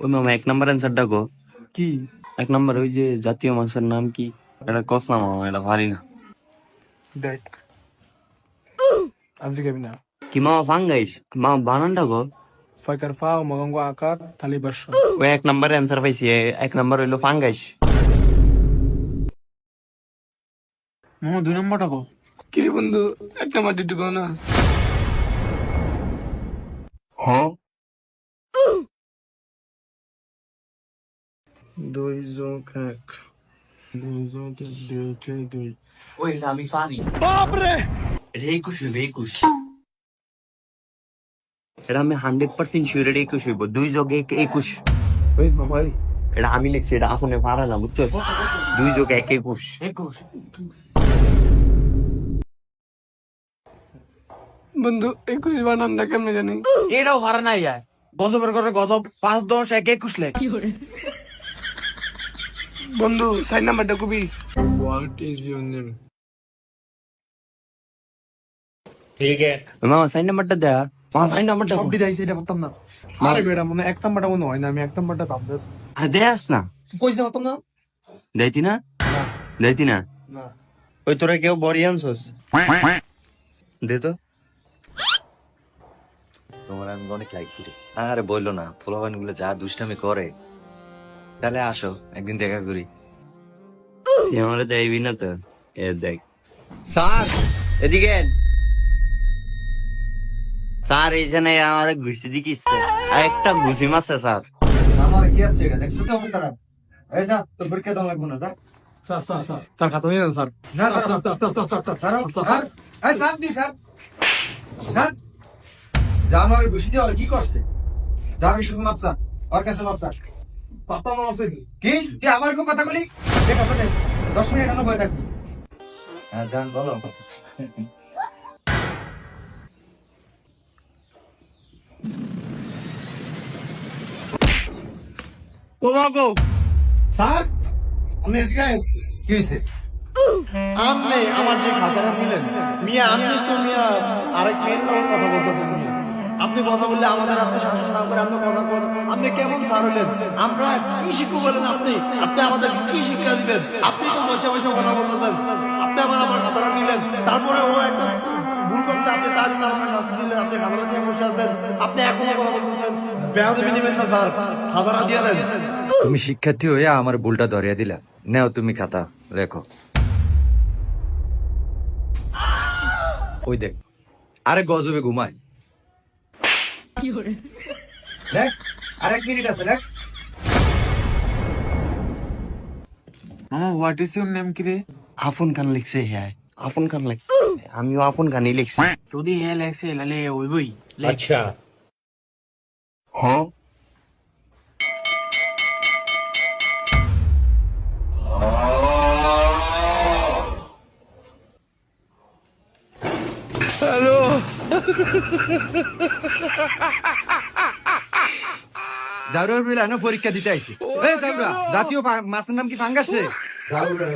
ওই মামা এক নাম্বার অ্যান্সার ডাকো কি। এক নাম্বার ওই যে জাতীয় মাছের নাম কি? এটা কস না মামা এটা পারি না। দেখ। আজকে খাবি না। কি মামা ফাঙ্গাইস মামা বানান ডাকো ফাইকার ফা মগঙ্গ আকার থালি বাস ওই এক নাম্বার অ্যান্সার পাইছি এক নাম্বার হইল ফাঙ্গাইস মামা দুই নম্বরটা কো কি। রে বন্ধু একটা মাটি ঢুকো না। হ্যাঁ? দুই যোগ এক। দুই যোগ এক দুই দুই দুই। ওই এটা আমি পারি বাপরে! এটা একুশ হইবে একুশ। এটা আমি হান্ড্রেড পার্সেন্ট শিওর এটা একুশ হইব। দুই যোগ এক একুশ। ওই মামা এটা আমি লিখছি এটা আপনি পারা না বুঝছ? দুই যোগ এক একুশ। একুশ। বন্ধু একুশ বানান না কেমনে জানি? এটাও ভাড়া নাই যায় গজবের করে গজব পাঁচ দশ এক একুশ লেখ। বন্ধু সাইড নাম্বারটা কবি। হোয়াট ইজ ইউর নেম মামা সাইন নাম্বারটা দেয়া মামা সাইন নাম্বারটা সব পারতাম না। আরে বেটা মনে এক নাম্বারটা মনে হয় না আমি এক নাম্বারটা আরে দেয়াস না। কইস না পারতাম না। দেয়তি না? দেয়তি না? না। ওই তোরা কেউ আনছস? দে তো। তোমার আমি অনেক লাইক করি। আরে বলল না পোলাবানগুলো যা দুষ্টামি করে। তাহলে আসো একদিন দেখা করি। তুই আমারে দেয়বি না তো? এ দেখ। স্যার! এদিকে স্যার এইখানে আমার ঘুষি দিকিস একটা ঘুষি মারছে স্যার। আমার কি আছে এটা? দেখছ তো অবস্থা খারাপ। এই যা তো দাও লাগবো না স্যার খাতা নিয়ে যান স্যার। না স্যার এই স্যার দি স্যার। স্যার যা আমার বসে দিয়ে আর কি করছে? যা কিছু মাপসা আর কাছে মাপসা পাতা না আছে কি? তুই আমার কথা বলি? দেখ আপনাদের দশ মিনিট এখনও বয়ে থাকবি। হ্যাঁ জান বলো। গো? স্যার আমি এদিকে। কি হয়েছে? আপনি আমার যে খাতাটা দিলেন মিয়া আপনি তো মিয়া আরেক মেয়ের কথা বলতেছেন। আপনি কথা বললে আমাদের আপনি শাসন না করে আপনি কথা বল আপনি কেমন স্যার হলেন? আমরা কি শিখব বলেন আপনি? আপনি আমাদের কি শিক্ষা দিবেন? আপনি তো বসে বসে কথা বলতেছেন। আপনি আবার আমার খাতাটা দিলেন তারপরে ও একটা ভুল করছে, আপনি তার আমাকে শাস্তি দিলেন। আপনি খাতাটা দিয়ে বসে আছেন। আপনি এখনও কথা বলতেছেন। তুমি শিক্ষার্থী হয়ে আমার ভুলটা ধরিয়ে দিলা। নেও তুমি খাতা লেখো ওই দেখ, আরে গজবে ঘুমায়। দেখ আরেক মিনিট আছে দেখ। মামা হোয়াট ইজ ইউর নেম কি রে আফন খান লিখছে হ্যাঁ আফন খান লিখ আমিও আফন খানই লিখছি। যদি হে লেখছে লালে ওইবই। হ্যাঁ। জাউরা বিল এনে পরীক্ষা দিতে আইছি। এই জাউরা জাতীয় মাছের নাম কি পাঙ্গাসে জাউরা